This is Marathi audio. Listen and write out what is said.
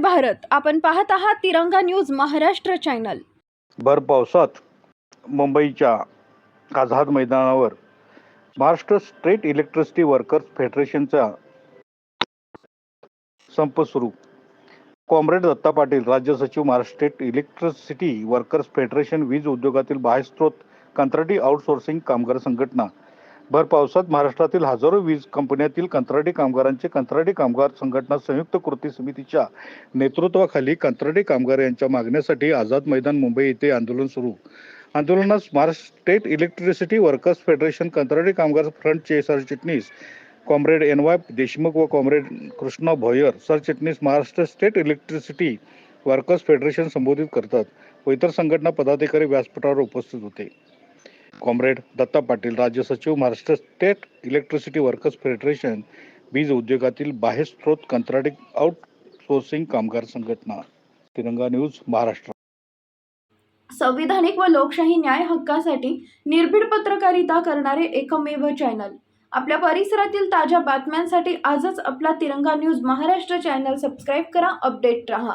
भारत. आपण पाहत आहात तिरंगा न्यूज महाराष्ट्र चॅनल. भर पावसात मुंबईच्या आझाद मैदानावर महाराष्ट्र स्टेट इलेक्ट्रिसिटी वर्कर्स फेडरेशनचा संप सुरू. कॉम्रेड दत्ता पाटील राज्य सचिव Maharashtra state electricity workers federation वीज उद्योगातील बाह्यस्त्रोत कंत्राटी आउटसोर्सिंग कामगार संघटना भर पावसात महाराष्ट्रातील हजारो वीज कंपन्यातील कंत्राटी कामगारांचे कंत्राटी कामगार संघटना संयुक्त कृती समितीच्या नेतृत्वाखाली कंत्राटी कामगार यांच्या मागण्यासाठी आझाद मैदान मुंबई येथे आंदोलन सुरू. आंदोलनास Maharashtra state electricity workers federation कंत्राटी कामगार फ्रंटचे सरचिटणीस कॉम्रेड एन वाय देशमुख व कॉम्रेड कृष्णा भोयर सरचिटणीस Maharashtra state electricity workers federation संबोधित करतात व इतर संघटना पदाधिकारी व्यासपीठावर उपस्थित होते. कॉम्रेड दत्ता पाटील राज्य सचिव Maharashtra state electricity workers federation वीज उद्योगातील बाह्यस्त्रोत कंत्राटी आउटसोर्सिंग कामगार संघटना तिरंगा न्यूज महाराष्ट्र. संविधानिक व लोकशाही न्याय हक्कासाठी निर्भीड पत्रकारिता करणारे एकमेव चॅनल. आपल्या परिसरातील ताज्या बातम्यांसाठी आजच आपला Tiranga news Maharashtra channel subscribe करा अपडेट रहा.